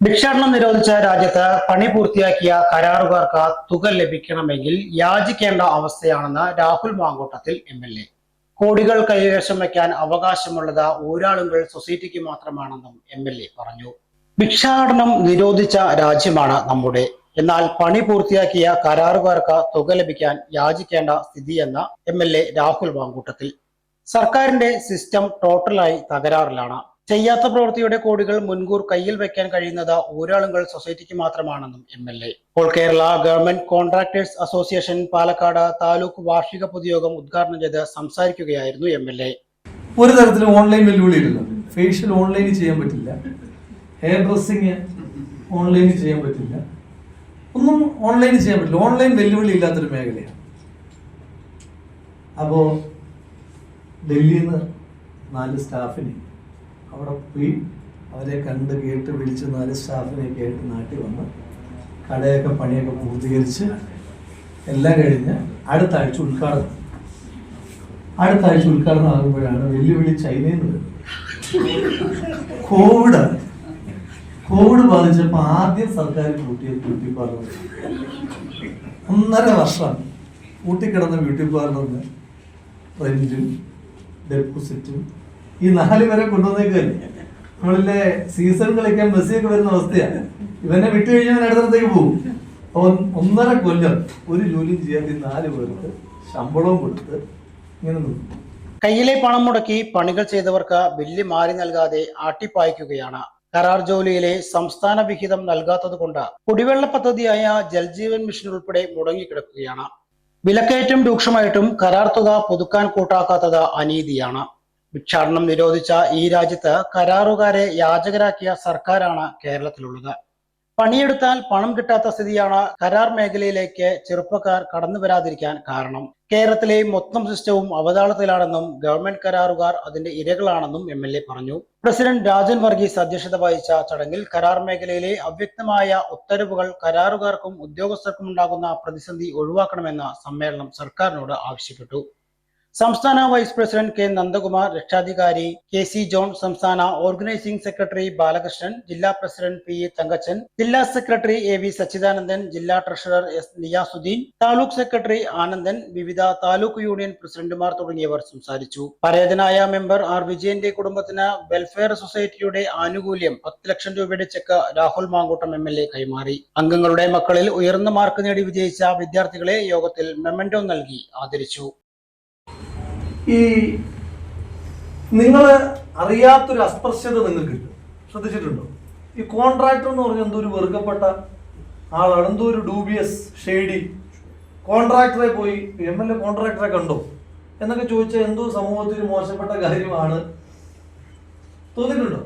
ഭിക്ഷാടനം നിരോധിച്ച രാജ്യത്ത് പണി പൂർത്തിയാക്കിയ കരാറുകാർക്ക് തുക ലഭിക്കണമെങ്കിൽ യാചിക്കേണ്ട അവസ്ഥയാണെന്ന് Rahul Mamkootathil M L A. കോടികൾ കൈവശം വയ്ക്കാൻ അവകാശമുള്ളത് ഊരാളുകൾ സൊസൈറ്റിക്ക് മാത്രമാണെന്നും എം എൽ എ പറഞ്ഞു. ഭിക്ഷാടനം നിരോധിച്ച രാജ്യമാണ് നമ്മുടെ. എന്നാൽ പണി പൂർത്തിയാക്കിയ കരാറുകാർക്ക് തുക ലഭിക്കാൻ യാചിക്കേണ്ട സ്ഥിതിയെന്ന M L A Rahul Mamkootathil. സർക്കാരിന്റെ സിസ്റ്റം ടോട്ടലായി തകരാറിലാണ്. ചെയ്യാത്ത പ്രവൃത്തിയുടെ കോടികൾ മുൻകൂർ കയ്യിൽ വെക്കാൻ കഴിയുന്നത് ഒരാളുകൾ സൊസൈറ്റിക്ക് മാത്രമാണെന്നും എം എൽ എ. ഇപ്പോൾ Kerala government contractors association Palakkad taluk വാർഷിക പൊതുയോഗം ഉദ്ഘാടനം ചെയ്ത് സംസാരിക്കുകയായിരുന്നു എം എൽ എ. ഒരു തരത്തിൽ ഓൺലൈൻ വെല്ലുവിളി ഫേഷ്യൽ ഓൺലൈനിൽ ചെയ്യാൻ പറ്റില്ല. ഹെയർ ഡ്രസ്സിങ് ഓൺലൈനിൽ ചെയ്യാൻ പറ്റില്ല. ഒന്നും ഓൺലൈനിൽ ചെയ്യാൻ പറ്റില്ല. ഓൺലൈൻ വെല്ലുവിളി ഇല്ലാത്തൊരു മേഖലയാണ്. അപ്പോൾ ഡൽഹിയിൽ നിന്ന് നാല് സ്റ്റാഫിനെ അവിടെ പോയി അവരെ കണ്ട് കേട്ട് വിളിച്ച് നാല് സ്റ്റാഫിനെ കേട്ട് നാട്ടിൽ വന്ന് കടയൊക്കെ പണിയൊക്കെ പൂർത്തീകരിച്ച് എല്ലാം കഴിഞ്ഞ് അടുത്ത ആഴ്ച ഉദ്ഘാടനം. അടുത്ത ആഴ്ച ഉദ്ഘാടനം ആകുമ്പോഴാണ് വെല്ലുവിളി ചൈനയിൽ നിന്ന് കോവിഡ്. കോവിഡ് ബാധിച്ചപ്പോൾ ആദ്യം സർക്കാർ കൂട്ടിയ ബ്യൂട്ടി പാർലർ ഒന്നര വർഷം കൂട്ടിക്കിടന്ന ബ്യൂട്ടി പാർലറിന് റെന്റും ഡെപ്പോസിറ്റും ഈ നാല് വരെ കൊണ്ടുവന്നേക്കല്ലേ നമ്മളിലെ സീസൺ കളിക്കാൻ മെസ്സിയൊക്കെ വരുന്ന അവസ്ഥയാണ്. ഇവനെ വിട്ടു കഴിഞ്ഞാൽ അടുത്തടത്തേക്ക് പോകും. ഒന്നര കൊല്ലം ഒരു ജോലിയും ചെയ്യാതെ നാല് പേർക്ക് ശമ്പളവും കൊടുത്ത് ഇങ്ങനെ നിൽക്കും കയ്യിലെ പണം മുടക്കി പണികൾ ചെയ്തവർക്ക് ബില്ല് മാറി നൽകാതെ ആട്ടിപ്പായ്ക്കുകയാണ്. കരാർ ജോലിയിലെ സംസ്ഥാന വിഹിതം നൽകാത്തത് കൊണ്ട് കുടിവെള്ള പദ്ധതിയായ ജൽജീവൻ മിഷൻ ഉൾപ്പെടെ മുടങ്ങിക്കിടക്കുകയാണ്. വിലക്കയറ്റം രൂക്ഷമായിട്ടും കരാർ തുക പുതുക്കാൻ കൂട്ടാക്കാത്തത് അനീതിയാണ്. ഭിക്ഷാടനം നിരോധിച്ച ഈ രാജ്യത്ത് കരാറുകാരെ യാചകരാക്കിയ സർക്കാരാണ് കേരളത്തിലുള്ളത്. പണിയെടുത്താൽ പണം കിട്ടാത്ത സ്ഥിതിയാണ് കരാർ മേഖലയിലേക്ക് ചെറുപ്പക്കാർ കടന്നു വരാതിരിക്കാൻ കാരണം. കേരളത്തിലെ മൊത്തം സിസ്റ്റവും അവതാളത്തിലാണെന്നും ഗവൺമെന്റ് കരാറുകാർ അതിന്റെ ഇരകളാണെന്നും എം എൽ എ പറഞ്ഞു. പ്രസിഡന്റ് രാജൻ വർഗീസ് അധ്യക്ഷത വഹിച്ച ചടങ്ങിൽ കരാർ മേഖലയിലെ അവ്യക്തമായ ഉത്തരവുകൾ കരാറുകാർക്കും ഉദ്യോഗസ്ഥർക്കും ഉണ്ടാകുന്ന പ്രതിസന്ധി ഒഴിവാക്കണമെന്ന് സമ്മേളനം സർക്കാരിനോട് ആവശ്യപ്പെട്ടു. സംസ്ഥാന വൈസ് പ്രസിഡന്റ് കെ നന്ദകുമാർ രക്ഷാധികാരി കെ സി ജോൺ സംസ്ഥാന ഓർഗനൈസിംഗ് സെക്രട്ടറി ബാലകൃഷ്ണൻ ജില്ലാ പ്രസിഡന്റ് പി എ തങ്കച്ചൻ ജില്ലാ സെക്രട്ടറി എ വി സച്ചിദാനന്ദൻ ജില്ലാ treasurer S Niyasuddin taluk secretary Anandan വിവിധ താലൂക്ക് യൂണിയൻ പ്രസിഡന്റുമാർ തുടങ്ങിയവർ സംസാരിച്ചു. പരേതനായ മെമ്പർ ആർ വിജയന്റെ കുടുംബത്തിന് വെൽഫെയർ സൊസൈറ്റിയുടെ ആനുകൂല്യം പത്ത് ലക്ഷം രൂപയുടെ cheque Rahul Mamkootam M L A കൈമാറി. അംഗങ്ങളുടെ മക്കളിൽ ഉയർന്ന മാർക്ക് നേടി വിജയിച്ച വിദ്യാർത്ഥികളെ യോഗത്തിൽ മെമ്മൻഡോ നൽകി ആദരിച്ചു. ഈ നിങ്ങൾ അറിയാത്തൊരു അസ്പർശ്യത നിങ്ങൾക്ക് കിട്ടും. ശ്രദ്ധിച്ചിട്ടുണ്ടോ? ഈ കോൺട്രാക്ടർ എന്ന് പറഞ്ഞ എന്തോ ഒരു വെറുക്കപ്പെട്ട ആളാണ്. എന്തോ ഒരു ഡൂബിയസ് ഷെയ്ഡി കോൺട്രാക്ടറെ പോയി. എം എൽ എ കോൺട്രാക്ടറെ കണ്ടോ? എന്നൊക്കെ ചോദിച്ചാൽ എന്തോ സമൂഹത്തിൽ മോശപ്പെട്ട കാര്യമാണ്. തോന്നിയിട്ടുണ്ടോ?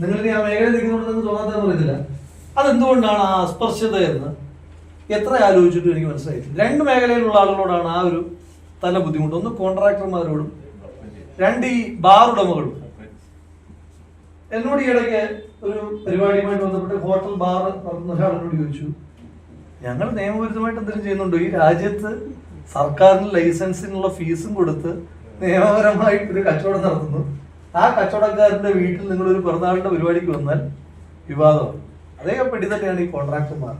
നിങ്ങൾക്ക് ആ മേഖല നിൽക്കുന്നുണ്ടെന്ന് തോന്നാത്തതെന്ന് പറയുന്നില്ല അതെന്തുകൊണ്ടാണ് ആ അസ്പർശ്യത എന്ന്? എത്ര ആലോചിച്ചിട്ടും എനിക്ക് മനസ്സിലായി രണ്ട് മേഖലയിലുള്ള ആളുകളോടാണ് ആ ഒരു തല ബുദ്ധിമുട്ട്. ഒന്ന് കോൺട്രാക്ടർമാരോടും രണ്ട് ഈ ബാർ ഉടമകളും. എന്നോട് ഈ ഇടയ്ക്ക് ഒരു പരിപാടിയുമായിട്ട് ബന്ധപ്പെട്ട് ഹോട്ടൽ ബാർ നടത്തുന്ന ഒരാളോട് ചോദിച്ചു. ഞങ്ങൾ നിയമവിരുദ്ധമായിട്ട് എന്തെങ്കിലും ചെയ്യുന്നുണ്ടോ? ഈ രാജ്യത്ത് സർക്കാരിന് ലൈസൻസിനുള്ള ഫീസും കൊടുത്ത് നിയമപരമായി ഒരു കച്ചവടം നടത്തുന്നു. ആ കച്ചവടക്കാരന്റെ വീട്ടിൽ നിങ്ങൾ ഒരു പിറന്നാളിന്റെ പരിപാടിക്ക് വന്നാൽ വിവാദമാണ്. അതേ പെട്ടി തന്നെയാണ് ഈ കോൺട്രാക്ടർമാർ